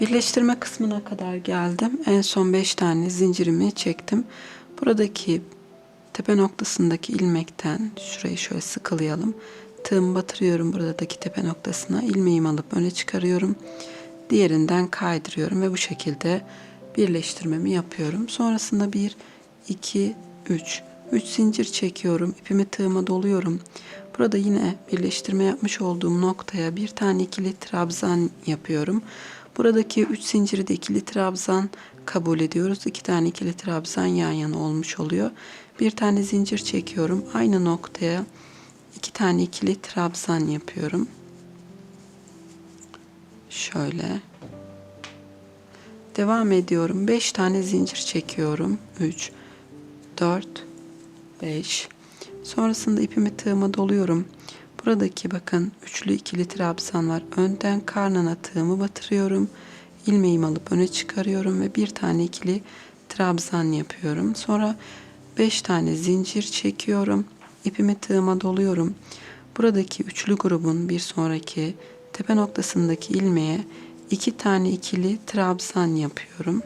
Birleştirme kısmına kadar geldim. En son 5 tane zincirimi çektim. Buradaki tepe noktasındaki ilmekten şurayı şöyle sıkılayalım. Tığımı batırıyorum buradaki tepe noktasına. ilmeğimi alıp öne çıkarıyorum. Diğerinden kaydırıyorum ve bu şekilde birleştirmemi yapıyorum. Sonrasında 1, 2, 3. 3 zincir çekiyorum. ipimi tığıma doluyorum. Burada yine birleştirme yapmış olduğum noktaya bir tane ikili trabzan yapıyorum. Buradaki 3 zinciri de ikili trabzan kabul ediyoruz. 2 tane ikili trabzan yan yana olmuş oluyor. Bir tane zincir çekiyorum. Aynı noktaya iki tane ikili trabzan yapıyorum. Şöyle. Devam ediyorum. 5 tane zincir çekiyorum. 3 4 5 Sonrasında ipimi tığıma doluyorum. Buradaki bakın üçlü ikili trabzan var. Önden karnına tığımı batırıyorum. ilmeğimi alıp öne çıkarıyorum ve bir tane ikili trabzan yapıyorum. Sonra 5 tane zincir çekiyorum. İpimi tığıma doluyorum. Buradaki üçlü grubun bir sonraki tepe noktasındaki ilmeğe iki tane ikili trabzan yapıyorum.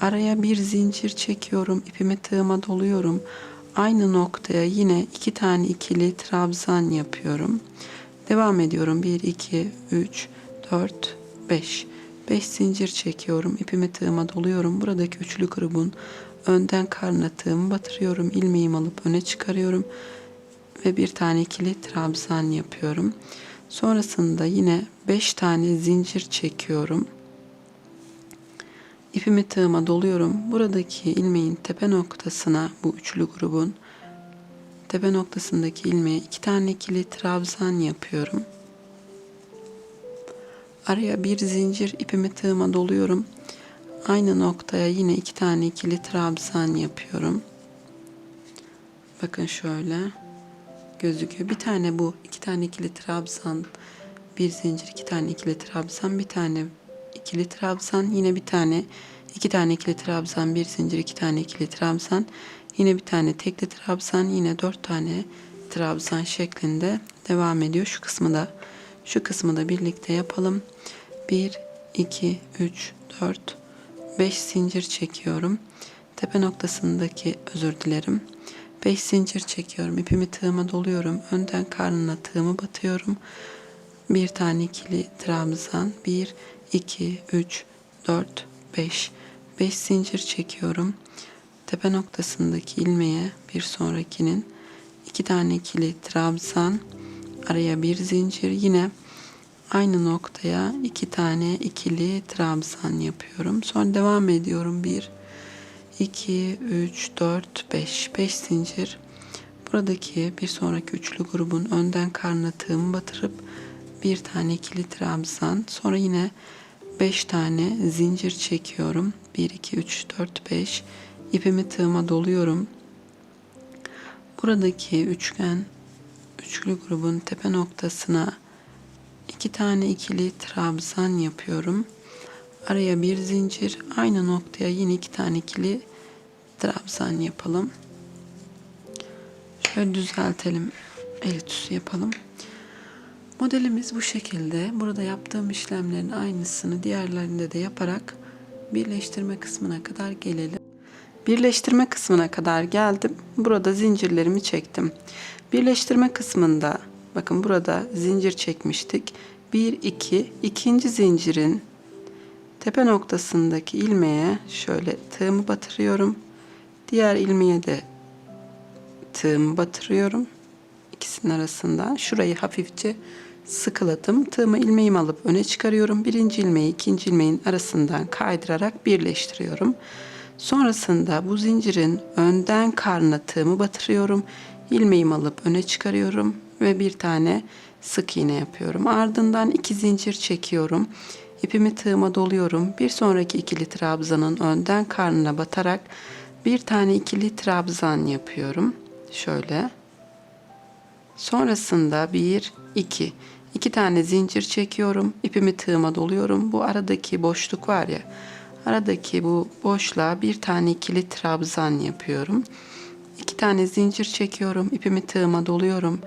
Araya bir zincir çekiyorum. ipimi tığıma doluyorum. Aynı noktaya yine iki tane ikili trabzan yapıyorum. Devam ediyorum. 1, 2, 3, 4, 5. 5 zincir çekiyorum. ipimi tığıma doluyorum. Buradaki üçlü grubun önden karnına tığımı batırıyorum. ilmeğimi alıp öne çıkarıyorum. Ve bir tane ikili trabzan yapıyorum. Sonrasında yine 5 tane zincir çekiyorum. İpimi tığıma doluyorum. Buradaki ilmeğin tepe noktasına bu üçlü grubun tepe noktasındaki ilmeğe iki tane ikili trabzan yapıyorum. Araya bir zincir ipimi tığıma doluyorum. Aynı noktaya yine iki tane ikili trabzan yapıyorum. Bakın şöyle gözüküyor. Bir tane bu, iki tane ikili trabzan, bir zincir, iki tane ikili trabzan, bir tane ikili trabzan, yine bir tane, iki tane ikili trabzan, bir zincir, iki tane ikili trabzan, yine bir tane tekli trabzan, yine dört tane trabzan şeklinde devam ediyor. Şu kısmı da şu kısmı da birlikte yapalım. 1 2 3 4 5 zincir çekiyorum. Tepe noktasındaki özür dilerim. 5 zincir çekiyorum. İpimi tığıma doluyorum. Önden karnına tığımı batıyorum. Bir tane ikili trabzan. 1 2 3 4 5 5 zincir çekiyorum. Tepe noktasındaki ilmeğe bir sonrakinin iki tane ikili trabzan araya bir zincir yine aynı noktaya iki tane ikili trabzan yapıyorum. Sonra devam ediyorum. 1 2 3 4 5 5 zincir. Buradaki bir sonraki üçlü grubun önden karnına tığımı batırıp bir tane ikili trabzan. Sonra yine 5 tane zincir çekiyorum. 1 2 3 4 5 ipimi tığıma doluyorum. Buradaki üçgen üçlü grubun tepe noktasına iki tane ikili trabzan yapıyorum. Araya bir zincir, aynı noktaya yine iki tane ikili trabzan yapalım. Şöyle düzeltelim. El ütüsü yapalım. Modelimiz bu şekilde. Burada yaptığım işlemlerin aynısını diğerlerinde de yaparak birleştirme kısmına kadar gelelim. Birleştirme kısmına kadar geldim. Burada zincirlerimi çektim. Birleştirme kısmında bakın burada zincir çekmiştik. 1 2 ikinci zincirin tepe noktasındaki ilmeğe şöyle tığımı batırıyorum. Diğer ilmeğe de tığımı batırıyorum. İkisinin arasında şurayı hafifçe sıkıladım. Tığımı ilmeğimi alıp öne çıkarıyorum. Birinci ilmeği ikinci ilmeğin arasından kaydırarak birleştiriyorum. Sonrasında bu zincirin önden karnına tığımı batırıyorum. İlmeğimi alıp öne çıkarıyorum ve bir tane sık iğne yapıyorum. Ardından iki zincir çekiyorum. İpimi tığıma doluyorum. Bir sonraki ikili trabzanın önden karnına batarak bir tane ikili trabzan yapıyorum. Şöyle. Sonrasında bir, iki. İki tane zincir çekiyorum. İpimi tığıma doluyorum. Bu aradaki boşluk var ya. Aradaki bu boşluğa bir tane ikili trabzan yapıyorum. İki tane zincir çekiyorum. ipimi tığıma doluyorum.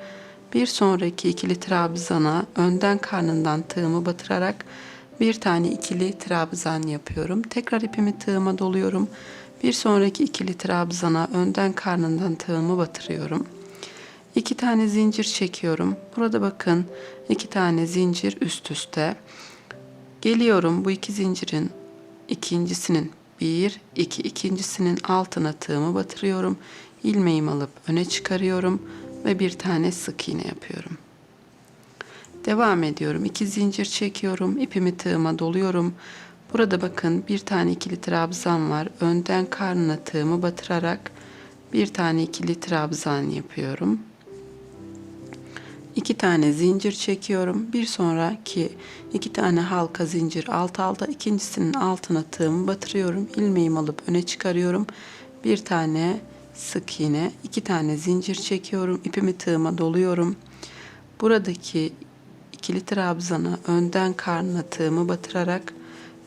Bir sonraki ikili trabzana önden karnından tığımı batırarak bir tane ikili trabzan yapıyorum. Tekrar ipimi tığıma doluyorum. Bir sonraki ikili trabzana önden karnından tığımı batırıyorum. İki tane zincir çekiyorum. Burada bakın iki tane zincir üst üste. Geliyorum bu iki zincirin ikincisinin bir, iki, ikincisinin altına tığımı batırıyorum. İlmeğimi alıp öne çıkarıyorum ve bir tane sık iğne yapıyorum. Devam ediyorum. İki zincir çekiyorum. ipimi tığıma doluyorum. Burada bakın bir tane ikili trabzan var. Önden karnına tığımı batırarak bir tane ikili trabzan yapıyorum. İki tane zincir çekiyorum. Bir sonraki iki tane halka zincir alt alta ikincisinin altına tığımı batırıyorum. İlmeğimi alıp öne çıkarıyorum. Bir tane sık iğne, iki tane zincir çekiyorum. ipimi tığıma doluyorum. Buradaki ikili trabzana önden karnına tığımı batırarak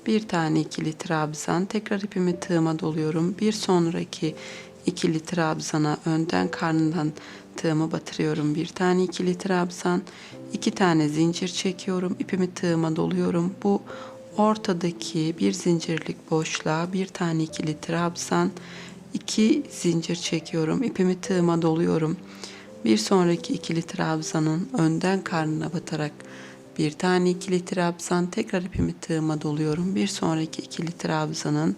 bir tane ikili trabzan tekrar ipimi tığıma doluyorum. Bir sonraki ikili trabzana önden karnından tığımı batırıyorum. Bir tane ikili trabzan, iki tane zincir çekiyorum. ipimi tığıma doluyorum. Bu ortadaki bir zincirlik boşluğa bir tane ikili trabzan, iki zincir çekiyorum. ipimi tığıma doluyorum. Bir sonraki ikili trabzanın önden karnına batarak bir tane ikili trabzan tekrar ipimi tığıma doluyorum. Bir sonraki ikili trabzanın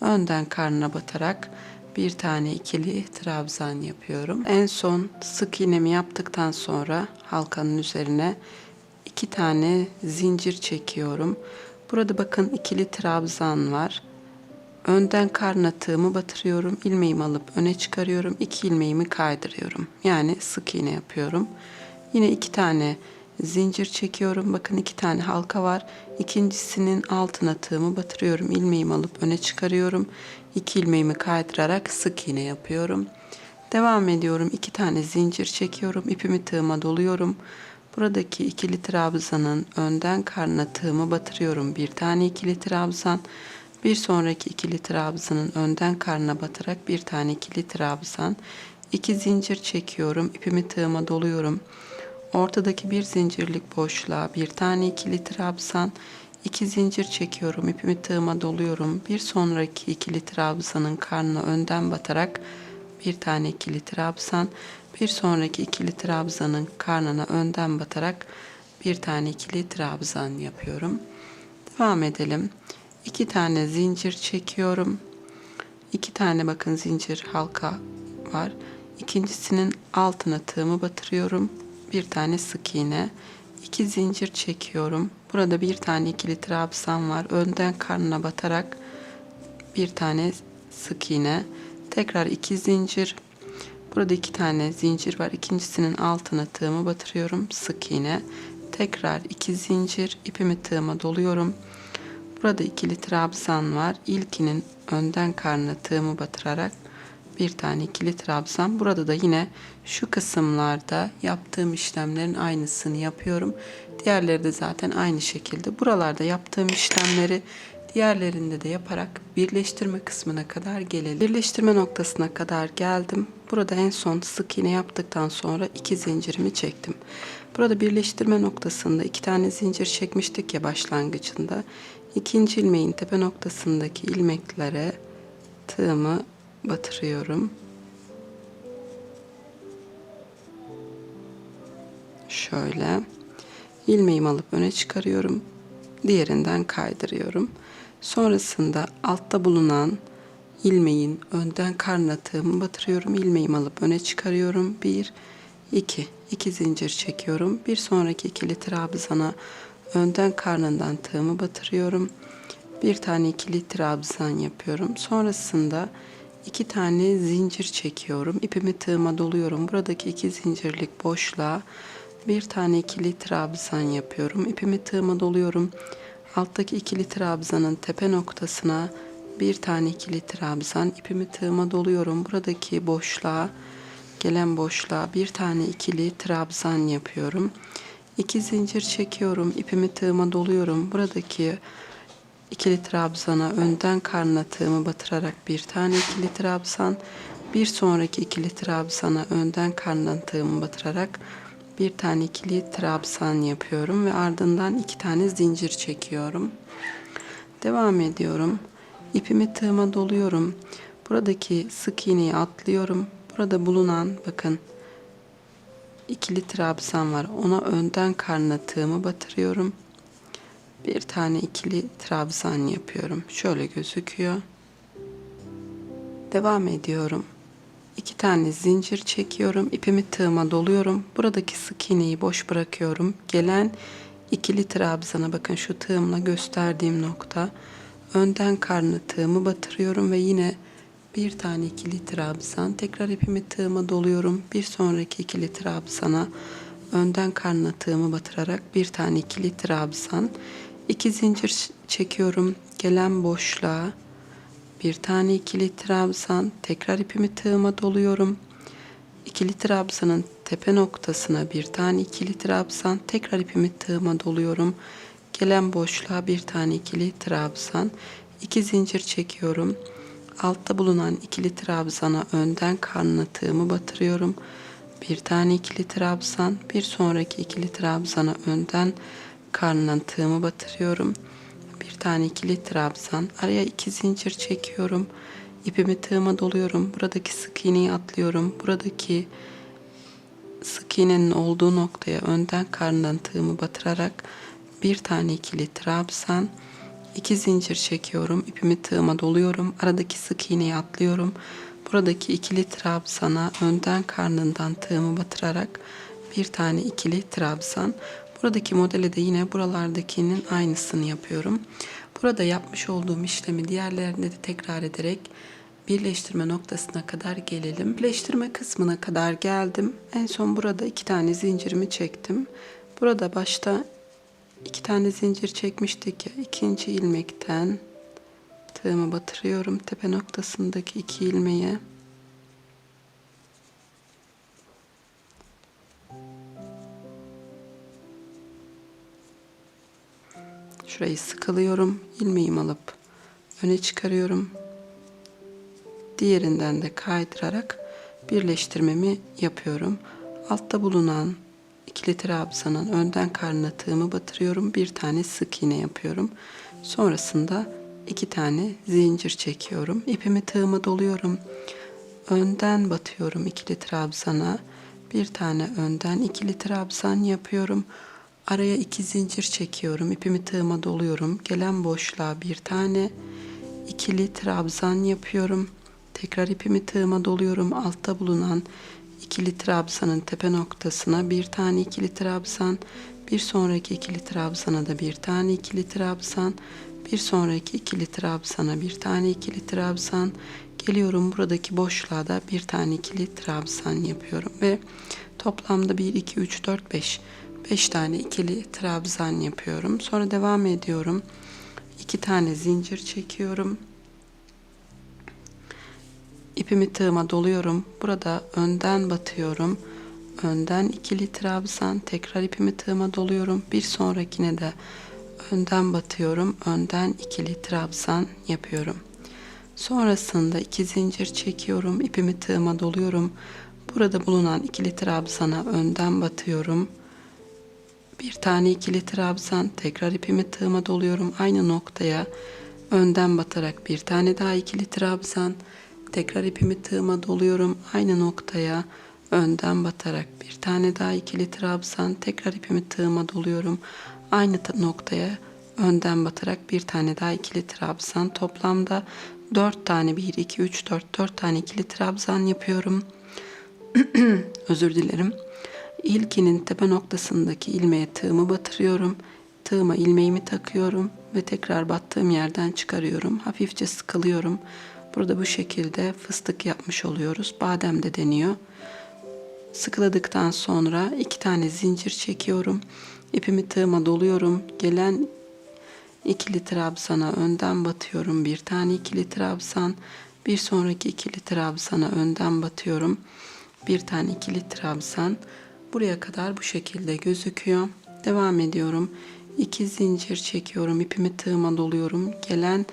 önden karnına batarak bir tane ikili trabzan yapıyorum. En son sık iğnemi yaptıktan sonra halkanın üzerine iki tane zincir çekiyorum. Burada bakın ikili trabzan var. Önden karna tığımı batırıyorum. ilmeğimi alıp öne çıkarıyorum. iki ilmeğimi kaydırıyorum. Yani sık iğne yapıyorum. Yine iki tane zincir çekiyorum. Bakın iki tane halka var. İkincisinin altına tığımı batırıyorum. ilmeğimi alıp öne çıkarıyorum. İki ilmeğimi kaydırarak sık iğne yapıyorum. Devam ediyorum. iki tane zincir çekiyorum. ipimi tığıma doluyorum. Buradaki ikili trabzanın önden karnına tığımı batırıyorum. Bir tane ikili trabzan. Bir sonraki ikili trabzanın önden karnına batarak bir tane ikili trabzan. iki zincir çekiyorum. ipimi tığıma doluyorum. Ortadaki bir zincirlik boşluğa bir tane ikili trabzan, iki zincir çekiyorum. ipimi tığıma doluyorum. Bir sonraki ikili trabzanın karnına önden batarak bir tane ikili trabzan, bir sonraki ikili trabzanın karnına önden batarak bir tane ikili trabzan yapıyorum. Devam edelim. İki tane zincir çekiyorum. İki tane bakın zincir halka var. İkincisinin altına tığımı batırıyorum. Bir tane sık iğne. iki zincir çekiyorum. Burada bir tane ikili trabzan var. Önden karnına batarak bir tane sık iğne. Tekrar iki zincir. Burada iki tane zincir var. İkincisinin altına tığımı batırıyorum. Sık iğne. Tekrar iki zincir. ipimi tığıma doluyorum. Burada ikili trabzan var. İlkinin önden karnına tığımı batırarak bir tane ikili trabzan. Burada da yine şu kısımlarda yaptığım işlemlerin aynısını yapıyorum. Diğerleri de zaten aynı şekilde. Buralarda yaptığım işlemleri diğerlerinde de yaparak birleştirme kısmına kadar gelelim. Birleştirme noktasına kadar geldim. Burada en son sık iğne yaptıktan sonra iki zincirimi çektim. Burada birleştirme noktasında iki tane zincir çekmiştik ya başlangıcında. İkinci ilmeğin tepe noktasındaki ilmeklere tığımı batırıyorum. Şöyle ilmeğimi alıp öne çıkarıyorum. Diğerinden kaydırıyorum. Sonrasında altta bulunan ilmeğin önden karnına tığımı batırıyorum. İlmeğimi alıp öne çıkarıyorum. Bir, iki, iki zincir çekiyorum. Bir sonraki ikili trabzana önden karnından tığımı batırıyorum. Bir tane ikili trabzan yapıyorum. Sonrasında iki tane zincir çekiyorum. İpimi tığıma doluyorum. Buradaki iki zincirlik boşluğa bir tane ikili trabzan yapıyorum. İpimi tığıma doluyorum. Alttaki ikili trabzanın tepe noktasına bir tane ikili trabzan ipimi tığıma doluyorum. Buradaki boşluğa gelen boşluğa bir tane ikili trabzan yapıyorum. İki zincir çekiyorum. ipimi tığıma doluyorum. Buradaki ikili trabzana önden karnına tığımı batırarak bir tane ikili trabzan. Bir sonraki ikili trabzana önden karnına tığımı batırarak bir tane ikili trabzan yapıyorum ve ardından iki tane zincir çekiyorum. Devam ediyorum. İpimi tığıma doluyorum. Buradaki sık iğneyi atlıyorum. Burada bulunan bakın ikili trabzan var. Ona önden karnına tığımı batırıyorum. Bir tane ikili trabzan yapıyorum. Şöyle gözüküyor. Devam ediyorum. İki tane zincir çekiyorum. İpimi tığıma doluyorum. Buradaki sık iğneyi boş bırakıyorum. Gelen ikili trabzana bakın şu tığımla gösterdiğim nokta. Önden karnı tığımı batırıyorum ve yine bir tane ikili trabzan. Tekrar ipimi tığıma doluyorum. Bir sonraki ikili trabzana önden karnına tığımı batırarak bir tane ikili trabzan. İki zincir çekiyorum. Gelen boşluğa bir tane ikili trabzan. Tekrar ipimi tığıma doluyorum. İkili trabzanın tepe noktasına bir tane ikili trabzan. Tekrar ipimi tığıma doluyorum. Gelen boşluğa bir tane ikili trabzan. iki zincir çekiyorum. Altta bulunan ikili trabzana önden karnına tığımı batırıyorum. Bir tane ikili trabzan, bir sonraki ikili trabzana önden karnına tığımı batırıyorum. Bir tane ikili trabzan, araya iki zincir çekiyorum. İpimi tığıma doluyorum. Buradaki sık iğneyi atlıyorum. Buradaki sık iğnenin olduğu noktaya önden karnından tığımı batırarak bir tane ikili trabzan, iki zincir çekiyorum. İpimi tığıma doluyorum. Aradaki sık iğneyi atlıyorum. Buradaki ikili trabzana önden karnından tığımı batırarak bir tane ikili trabzan. Buradaki modele de yine buralardakinin aynısını yapıyorum. Burada yapmış olduğum işlemi diğerlerinde de tekrar ederek birleştirme noktasına kadar gelelim. Birleştirme kısmına kadar geldim. En son burada iki tane zincirimi çektim. Burada başta iki tane zincir çekmiştik ya ikinci ilmekten tığımı batırıyorum tepe noktasındaki iki ilmeğe. Şurayı sıkılıyorum. ilmeğimi alıp öne çıkarıyorum. Diğerinden de kaydırarak birleştirmemi yapıyorum. Altta bulunan ikili trabzanın önden karnına tığımı batırıyorum. Bir tane sık iğne yapıyorum. Sonrasında iki tane zincir çekiyorum. İpimi tığıma doluyorum. Önden batıyorum ikili trabzana. Bir tane önden ikili trabzan yapıyorum. Araya iki zincir çekiyorum. İpimi tığıma doluyorum. Gelen boşluğa bir tane ikili trabzan yapıyorum. Tekrar ipimi tığıma doluyorum. Altta bulunan ikili trabzanın tepe noktasına bir tane ikili trabzan, bir sonraki ikili trabzana da bir tane ikili trabzan, bir sonraki ikili trabzana bir tane ikili trabzan, geliyorum buradaki boşluğa da bir tane ikili trabzan yapıyorum ve toplamda 1 2 3 4 5 5 tane ikili trabzan yapıyorum. Sonra devam ediyorum. 2 tane zincir çekiyorum. İpimi tığıma doluyorum. Burada önden batıyorum. Önden ikili trabzan. Tekrar ipimi tığıma doluyorum. Bir sonrakine de önden batıyorum. Önden ikili trabzan yapıyorum. Sonrasında iki zincir çekiyorum. İpimi tığıma doluyorum. Burada bulunan ikili trabzana önden batıyorum. Bir tane ikili trabzan. Tekrar ipimi tığıma doluyorum. Aynı noktaya önden batarak bir tane daha ikili trabzan. Tekrar ipimi tığıma doluyorum. Aynı noktaya önden batarak bir tane daha ikili trabzan. Tekrar ipimi tığıma doluyorum. Aynı noktaya önden batarak bir tane daha ikili trabzan. Toplamda 4 tane 1 2 3 4 4 tane ikili trabzan yapıyorum. Özür dilerim. İlkinin tepe noktasındaki ilmeğe tığımı batırıyorum. Tığıma ilmeğimi takıyorum ve tekrar battığım yerden çıkarıyorum. Hafifçe sıkılıyorum. Burada bu şekilde fıstık yapmış oluyoruz. Badem de deniyor. Sıkıladıktan sonra iki tane zincir çekiyorum. İpimi tığıma doluyorum. Gelen ikili trabzana önden batıyorum. Bir tane ikili trabzan. Bir sonraki ikili trabzana önden batıyorum. Bir tane ikili trabzan. Buraya kadar bu şekilde gözüküyor. Devam ediyorum. İki zincir çekiyorum. ipimi tığıma doluyorum. Gelen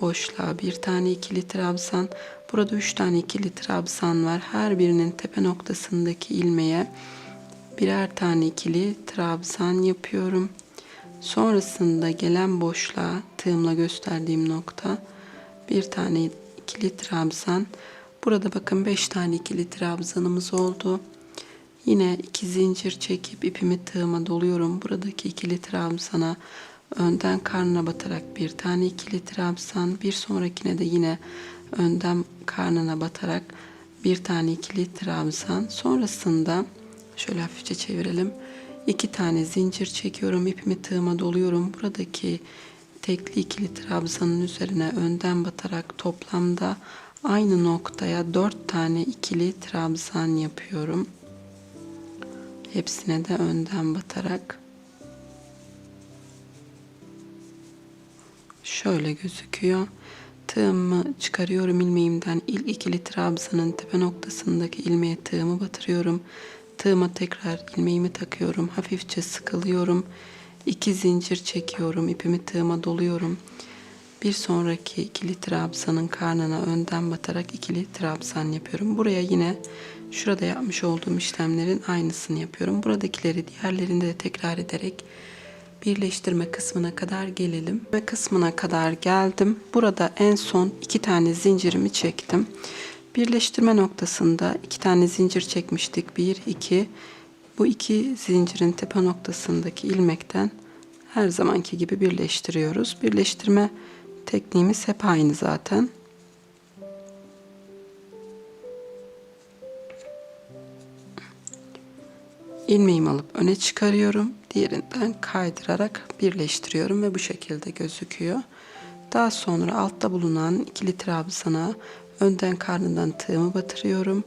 boşluğa bir tane ikili trabzan. Burada üç tane ikili trabzan var. Her birinin tepe noktasındaki ilmeğe birer tane ikili trabzan yapıyorum. Sonrasında gelen boşluğa tığımla gösterdiğim nokta bir tane ikili trabzan. Burada bakın 5 tane ikili trabzanımız oldu. Yine iki zincir çekip ipimi tığıma doluyorum. Buradaki ikili trabzana önden karnına batarak bir tane ikili trabzan, bir sonrakine de yine önden karnına batarak bir tane ikili trabzan. Sonrasında şöyle hafifçe çevirelim. İki tane zincir çekiyorum, ipimi tığıma doluyorum. Buradaki tekli ikili trabzanın üzerine önden batarak toplamda aynı noktaya dört tane ikili trabzan yapıyorum. Hepsine de önden batarak şöyle gözüküyor. Tığımı çıkarıyorum ilmeğimden. İlk ikili trabzanın tepe noktasındaki ilmeğe tığımı batırıyorum. Tığıma tekrar ilmeğimi takıyorum. Hafifçe sıkılıyorum. İki zincir çekiyorum. ipimi tığıma doluyorum. Bir sonraki ikili trabzanın karnına önden batarak ikili trabzan yapıyorum. Buraya yine şurada yapmış olduğum işlemlerin aynısını yapıyorum. Buradakileri diğerlerinde de tekrar ederek birleştirme kısmına kadar gelelim. Ve kısmına kadar geldim. Burada en son iki tane zincirimi çektim. Birleştirme noktasında iki tane zincir çekmiştik. Bir, iki. Bu iki zincirin tepe noktasındaki ilmekten her zamanki gibi birleştiriyoruz. Birleştirme tekniğimiz hep aynı zaten. İlmeğimi alıp öne çıkarıyorum. Diğerinden kaydırarak birleştiriyorum ve bu şekilde gözüküyor. Daha sonra altta bulunan ikili trabzana önden karnından tığımı batırıyorum.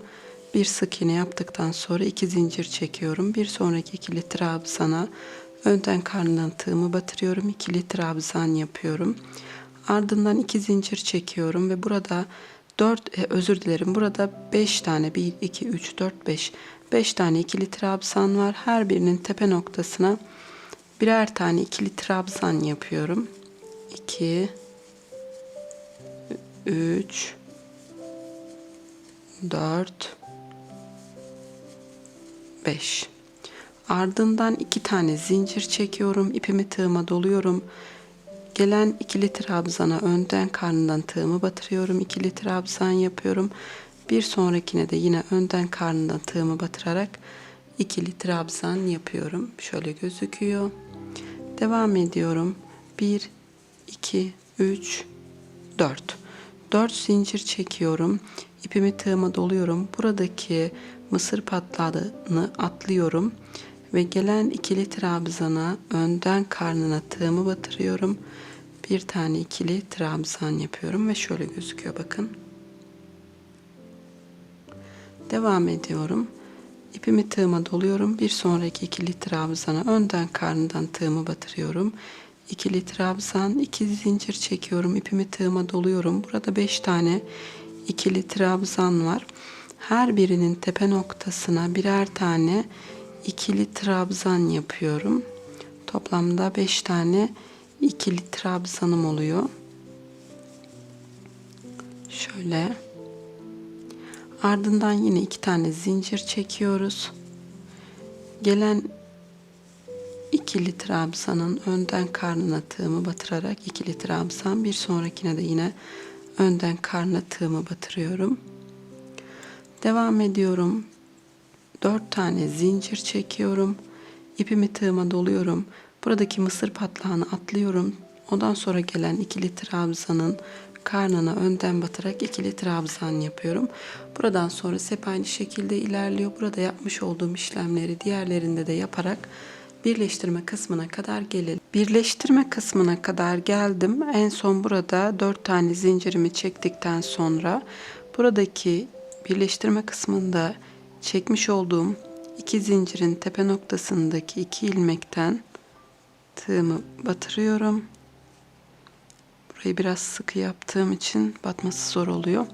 Bir sık iğne yaptıktan sonra iki zincir çekiyorum. Bir sonraki ikili trabzana önden karnından tığımı batırıyorum. İkili trabzan yapıyorum. Ardından iki zincir çekiyorum ve burada 4 e, özür dilerim. Burada 5 tane 1 2 3 4 5 5 tane ikili trabzan var. Her birinin tepe noktasına birer tane ikili trabzan yapıyorum. 2 3 4 5 Ardından iki tane zincir çekiyorum. ipimi tığıma doluyorum. Gelen ikili trabzana önden karnından tığımı batırıyorum. İkili trabzan yapıyorum. Bir sonrakine de yine önden karnından tığımı batırarak ikili trabzan yapıyorum. Şöyle gözüküyor. Devam ediyorum. 1 2 3 4 4 zincir çekiyorum. İpimi tığıma doluyorum. Buradaki mısır patlağını atlıyorum ve gelen ikili trabzana önden karnına tığımı batırıyorum. Bir tane ikili trabzan yapıyorum ve şöyle gözüküyor bakın. Devam ediyorum. İpimi tığıma doluyorum. Bir sonraki ikili trabzana önden karnından tığımı batırıyorum. İkili trabzan, iki zincir çekiyorum. İpimi tığıma doluyorum. Burada beş tane ikili trabzan var. Her birinin tepe noktasına birer tane ikili trabzan yapıyorum. Toplamda beş tane ikili trabzanım oluyor. Şöyle Ardından yine iki tane zincir çekiyoruz. Gelen ikili trabzanın önden karnına tığımı batırarak ikili trabzan bir sonrakine de yine önden karnına tığımı batırıyorum. Devam ediyorum. Dört tane zincir çekiyorum. İpimi tığıma doluyorum. Buradaki mısır patlağını atlıyorum. Ondan sonra gelen ikili trabzanın karnına önden batarak ikili trabzan yapıyorum. Buradan sonra hep aynı şekilde ilerliyor. Burada yapmış olduğum işlemleri diğerlerinde de yaparak birleştirme kısmına kadar gelelim. Birleştirme kısmına kadar geldim. En son burada 4 tane zincirimi çektikten sonra buradaki birleştirme kısmında çekmiş olduğum iki zincirin tepe noktasındaki iki ilmekten tığımı batırıyorum. Burayı biraz sıkı yaptığım için batması zor oluyor.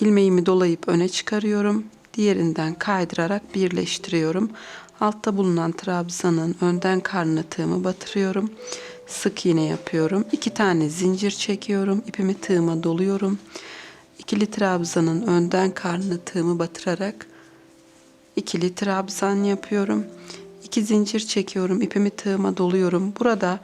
İlmeğimi dolayıp öne çıkarıyorum. Diğerinden kaydırarak birleştiriyorum. Altta bulunan trabzanın önden karnına tığımı batırıyorum. Sık iğne yapıyorum. İki tane zincir çekiyorum. İpimi tığıma doluyorum. İkili trabzanın önden karnına tığımı batırarak ikili trabzan yapıyorum. 2 zincir çekiyorum. ipimi tığıma doluyorum. Burada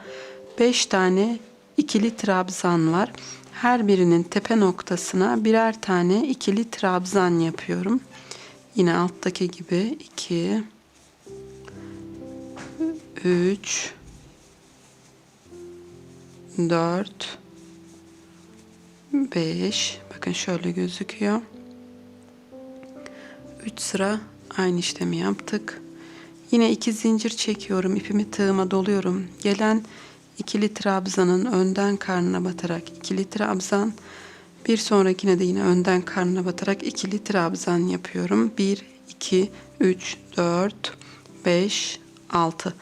5 tane ikili trabzan var. Her birinin tepe noktasına birer tane ikili trabzan yapıyorum. Yine alttaki gibi 2 3 4 5 bakın şöyle gözüküyor. 3 sıra aynı işlemi yaptık. Yine iki zincir çekiyorum. ipimi tığıma doluyorum. Gelen ikili trabzanın önden karnına batarak ikili trabzan bir sonrakine de yine önden karnına batarak ikili trabzan yapıyorum. 1 2 3 4 5 6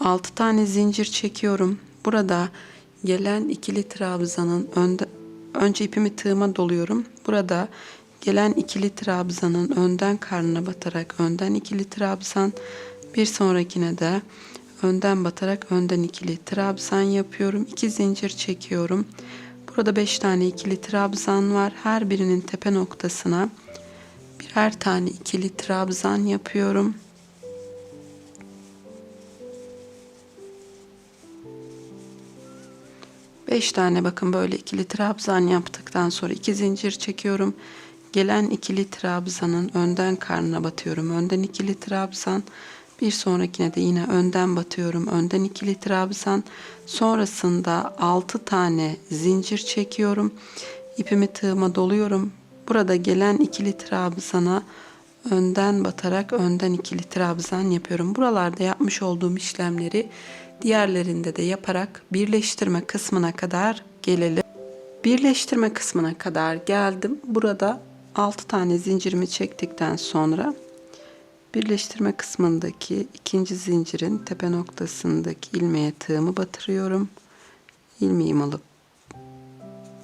6 tane zincir çekiyorum. Burada gelen ikili trabzanın önde, önce ipimi tığıma doluyorum. Burada gelen ikili trabzanın önden karnına batarak önden ikili trabzan bir sonrakine de önden batarak önden ikili trabzan yapıyorum. 2 zincir çekiyorum. Burada 5 tane ikili trabzan var. Her birinin tepe noktasına birer tane ikili trabzan yapıyorum. Beş tane bakın böyle ikili trabzan yaptıktan sonra iki zincir çekiyorum. Gelen ikili trabzanın önden karnına batıyorum. Önden ikili trabzan. Bir sonrakine de yine önden batıyorum. Önden ikili trabzan. Sonrasında 6 tane zincir çekiyorum. İpimi tığıma doluyorum. Burada gelen ikili trabzana önden batarak önden ikili trabzan yapıyorum. Buralarda yapmış olduğum işlemleri diğerlerinde de yaparak birleştirme kısmına kadar gelelim. Birleştirme kısmına kadar geldim. Burada 6 tane zincirimi çektikten sonra birleştirme kısmındaki ikinci zincirin tepe noktasındaki ilmeğe tığımı batırıyorum. İlmeğimi alıp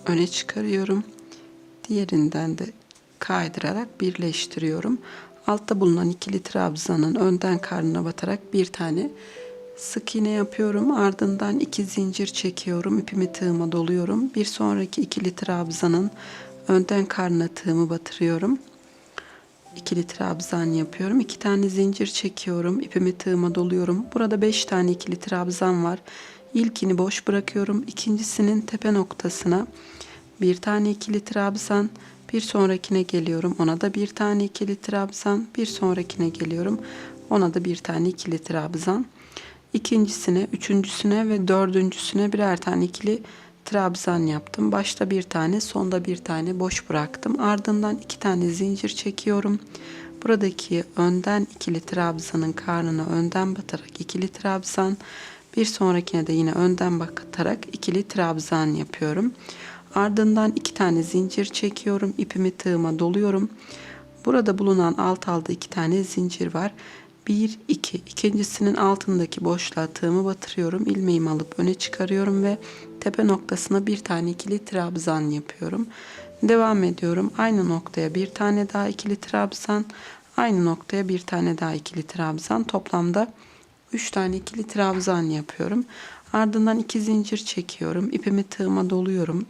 öne çıkarıyorum. Diğerinden de kaydırarak birleştiriyorum. Altta bulunan ikili trabzanın önden karnına batarak bir tane sık iğne yapıyorum. Ardından iki zincir çekiyorum. ipimi tığıma doluyorum. Bir sonraki ikili trabzanın önden karnına tığımı batırıyorum. İkili trabzan yapıyorum. İki tane zincir çekiyorum. ipimi tığıma doluyorum. Burada beş tane ikili trabzan var. İlkini boş bırakıyorum. İkincisinin tepe noktasına bir tane ikili trabzan, bir sonrakine geliyorum. Ona da bir tane ikili trabzan, bir sonrakine geliyorum. Ona da bir tane ikili trabzan. İkincisine, üçüncüsüne ve dördüncüsüne birer tane ikili trabzan yaptım. Başta bir tane, sonda bir tane boş bıraktım. Ardından iki tane zincir çekiyorum. Buradaki önden ikili trabzanın karnına önden batarak ikili trabzan, bir sonrakine de yine önden batarak ikili trabzan yapıyorum. Ardından iki tane zincir çekiyorum. ipimi tığıma doluyorum. Burada bulunan alt alda iki tane zincir var. 1 2 ikincisinin altındaki boşluğa tığımı batırıyorum. ilmeğimi alıp öne çıkarıyorum ve tepe noktasına bir tane ikili trabzan yapıyorum. Devam ediyorum. Aynı noktaya bir tane daha ikili trabzan, aynı noktaya bir tane daha ikili trabzan. Toplamda 3 tane ikili trabzan yapıyorum. Ardından iki zincir çekiyorum. ipimi tığıma doluyorum.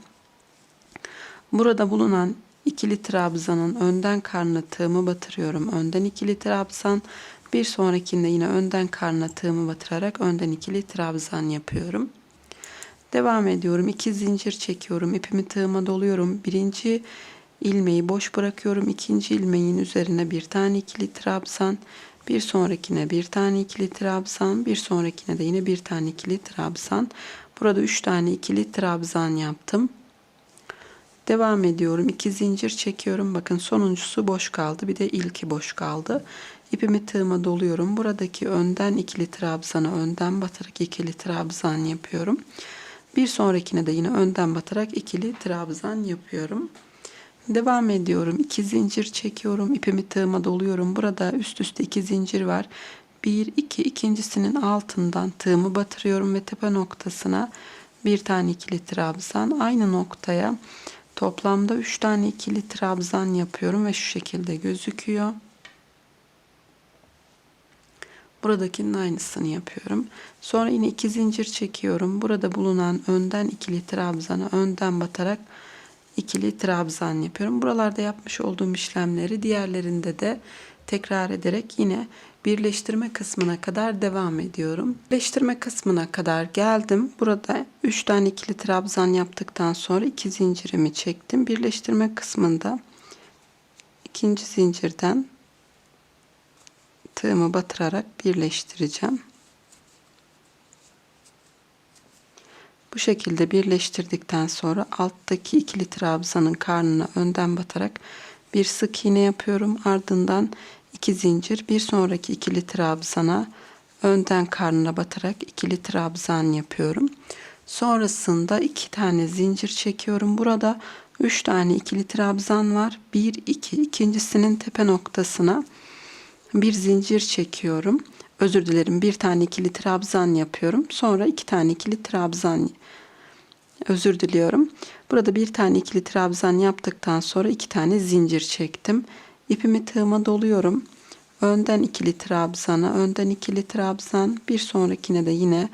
Burada bulunan ikili trabzanın önden karnına tığımı batırıyorum. Önden ikili trabzan, bir sonrakinde yine önden karnına tığımı batırarak önden ikili trabzan yapıyorum. Devam ediyorum. İki zincir çekiyorum. ipimi tığıma doluyorum. Birinci ilmeği boş bırakıyorum. İkinci ilmeğin üzerine bir tane ikili trabzan. Bir sonrakine bir tane ikili trabzan. Bir sonrakine de yine bir tane ikili trabzan. Burada üç tane ikili trabzan yaptım. Devam ediyorum. İki zincir çekiyorum. Bakın sonuncusu boş kaldı. Bir de ilki boş kaldı. İpimi tığıma doluyorum. Buradaki önden ikili trabzanı önden batarak ikili trabzan yapıyorum. Bir sonrakine de yine önden batarak ikili trabzan yapıyorum. Devam ediyorum. İki zincir çekiyorum. İpimi tığıma doluyorum. Burada üst üste iki zincir var. Bir, iki, ikincisinin altından tığımı batırıyorum ve tepe noktasına bir tane ikili trabzan aynı noktaya toplamda üç tane ikili trabzan yapıyorum ve şu şekilde gözüküyor. Buradakinin aynısını yapıyorum. Sonra yine iki zincir çekiyorum. Burada bulunan önden ikili trabzanı önden batarak ikili trabzan yapıyorum. Buralarda yapmış olduğum işlemleri diğerlerinde de tekrar ederek yine birleştirme kısmına kadar devam ediyorum. Birleştirme kısmına kadar geldim. Burada 3 tane ikili trabzan yaptıktan sonra 2 zincirimi çektim. Birleştirme kısmında ikinci zincirden tığımı batırarak birleştireceğim. Bu şekilde birleştirdikten sonra alttaki ikili trabzanın karnına önden batarak bir sık iğne yapıyorum. Ardından iki zincir bir sonraki ikili trabzana önden karnına batarak ikili trabzan yapıyorum. Sonrasında iki tane zincir çekiyorum. Burada üç tane ikili trabzan var. Bir, iki. ikincisinin tepe noktasına bir zincir çekiyorum. Özür dilerim. Bir tane ikili trabzan yapıyorum. Sonra iki tane ikili trabzan özür diliyorum. Burada bir tane ikili trabzan yaptıktan sonra iki tane zincir çektim. İpimi tığıma doluyorum. Önden ikili trabzana, önden ikili trabzan, bir sonrakine de yine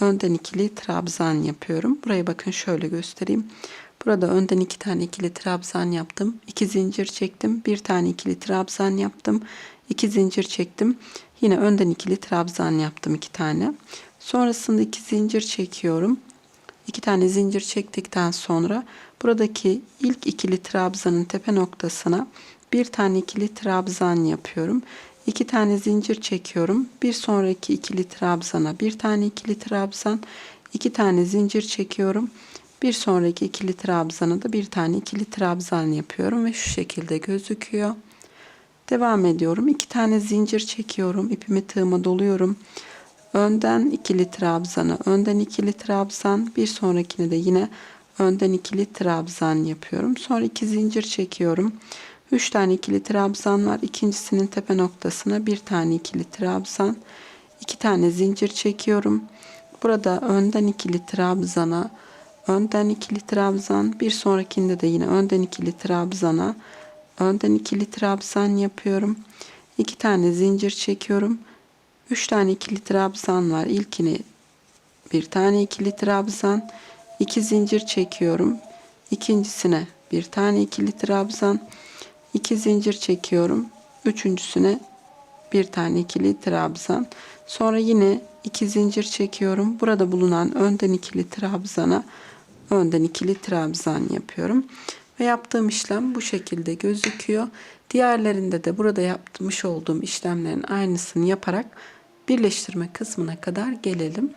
önden ikili trabzan yapıyorum. Buraya bakın şöyle göstereyim. Burada önden iki tane ikili trabzan yaptım. iki zincir çektim. Bir tane ikili trabzan yaptım. İki zincir çektim. Yine önden ikili trabzan yaptım iki tane. Sonrasında iki zincir çekiyorum. İki tane zincir çektikten sonra buradaki ilk ikili trabzanın tepe noktasına bir tane ikili trabzan yapıyorum. İki tane zincir çekiyorum. Bir sonraki ikili trabzana bir tane ikili trabzan, iki tane zincir çekiyorum. Bir sonraki ikili trabzana da bir tane ikili trabzan yapıyorum ve şu şekilde gözüküyor. Devam ediyorum. İki tane zincir çekiyorum. İpimi tığıma doluyorum. Önden ikili trabzanı, önden ikili trabzan, bir sonrakine de yine önden ikili trabzan yapıyorum. Sonra iki zincir çekiyorum. Üç tane ikili trabzan var. İkincisinin tepe noktasına bir tane ikili trabzan, iki tane zincir çekiyorum. Burada önden ikili trabzana, önden ikili trabzan, bir sonrakinde de yine önden ikili trabzana, önden ikili trabzan yapıyorum. İki tane zincir çekiyorum. 3 tane ikili trabzan var. İlkini bir tane ikili trabzan, iki zincir çekiyorum. İkincisine bir tane ikili trabzan, iki zincir çekiyorum. Üçüncüsüne bir tane ikili trabzan. Sonra yine iki zincir çekiyorum. Burada bulunan önden ikili trabzana önden ikili trabzan yapıyorum. Ve yaptığım işlem bu şekilde gözüküyor. Diğerlerinde de burada yapmış olduğum işlemlerin aynısını yaparak birleştirme kısmına kadar gelelim.